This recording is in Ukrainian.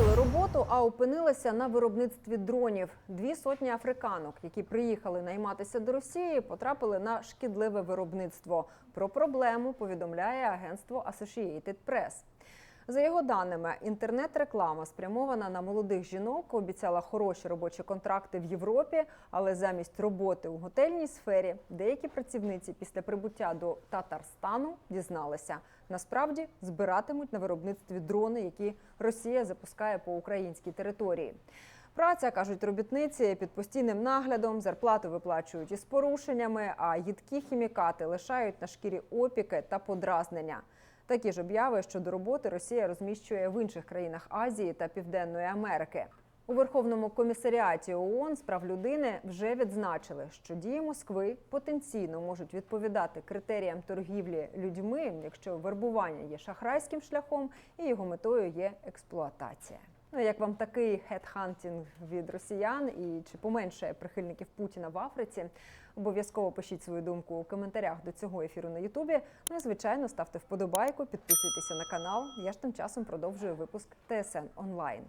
Зустріли роботу, а опинилися на виробництві дронів. Дві сотні африканок, які приїхали найматися до Росії, потрапили на шкідливе виробництво. Про проблему повідомляє агентство Associated Press. За його даними, інтернет-реклама, спрямована на молодих жінок, обіцяла хороші робочі контракти в Європі, але замість роботи у готельній сфері деякі працівниці після прибуття до Татарстану дізналися, насправді збиратимуть на виробництві дрони, які Росія запускає по українській території. Праця кажуть робітниці під постійним наглядом, зарплату виплачують із порушеннями, а їдкі хімікати лишають на шкірі опіки та подразнення. Такі ж обяви щодо роботи Росія розміщує в інших країнах Азії та Південної Америки. У Верховному комісаріаті ООН з прав людини вже відзначили, що дії Москви потенційно можуть відповідати критеріям торгівлі людьми, якщо вербування є шахрайським шляхом і його метою є експлуатація. Ну як вам такий хедхантінг від росіян і чи поменшає прихильників Путіна в Африці? Обов'язково пишіть свою думку у коментарях до цього ефіру на Ютубі. Ну і звичайно ставте вподобайку, підписуйтеся на канал. Я ж тим часом продовжую випуск ТСН онлайн.